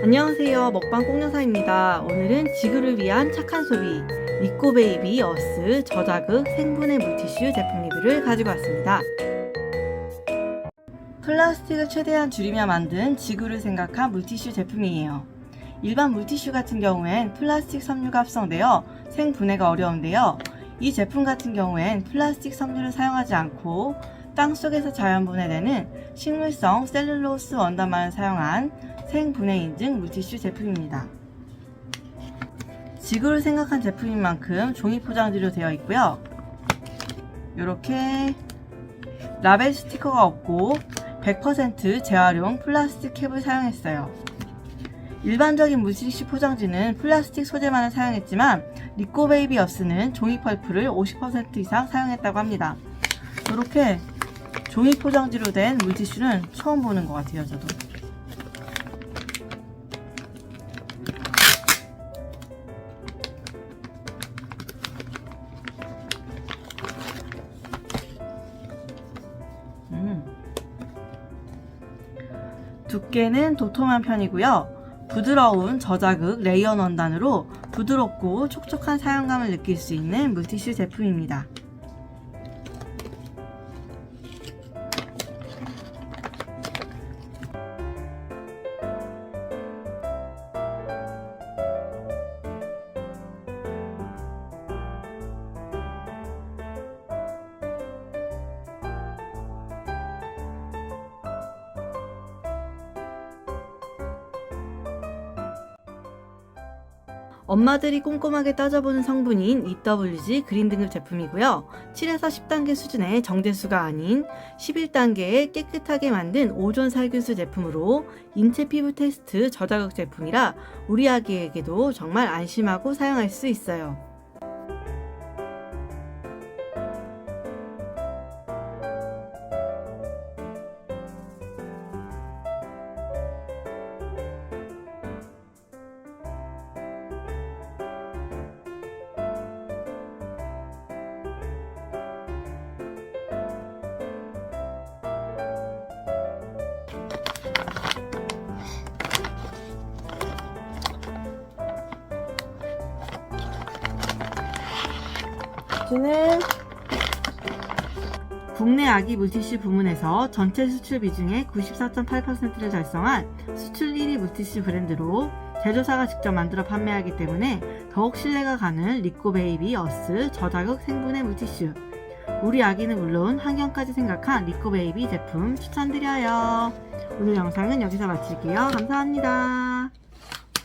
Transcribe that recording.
안녕하세요. 먹방 꽁여사입니다. 오늘은 지구를 위한 착한 소비 리코베이비 어스 저자극 생분해 물티슈 제품 리뷰를 가지고 왔습니다. 플라스틱을 최대한 줄이며 만든 지구를 생각한 물티슈 제품이에요. 일반 물티슈 같은 경우엔 플라스틱 섬유가 합성되어 생분해가 어려운데요. 이 제품 같은 경우엔 플라스틱 섬유를 사용하지 않고 땅 속에서 자연 분해되는 식물성 셀룰로스 원단만을 사용한 생분해 인증 물티슈 제품입니다. 지구를 생각한 제품인 만큼 종이 포장지로 되어 있고요. 이렇게 라벨 스티커가 없고 100% 재활용 플라스틱 캡을 사용했어요. 일반적인 물티슈 포장지는 플라스틱 소재만을 사용했지만 리코베이비 어스는 종이 펄프를 50% 이상 사용했다고 합니다. 이렇게 종이 포장지로 된 물티슈는 처음 보는 것 같아요, 저도. 음. 두께는 도톰한 편이고요. 부드러운 저자극 레이언 원단으로 부드럽고 촉촉한 사용감을 느낄 수 있는 물티슈 제품입니다. 엄마들이 꼼꼼하게 따져보는 성분인 EWG 그린 등급 제품이고요. 7에서 10단계 수준의 정제수가 아닌 11단계의 깨끗하게 만든 오존 살균수 제품으로 인체 피부 테스트 저자극 제품이라 우리 아기에게도 정말 안심하고 사용할 수 있어요. 저는 국내 아기 물티슈 부문에서 전체 수출 비중의 94.8%를 달성한 수출 1위 물티슈 브랜드로 제조사가 직접 만들어 판매하기 때문에 더욱 신뢰가 가는 리코 베이비 어스 저자극 생분해 물티슈 우리 아기는 물론 환경까지 생각한 리코 베이비 제품 추천드려요. 오늘 영상은 여기서 마칠게요. 감사합니다.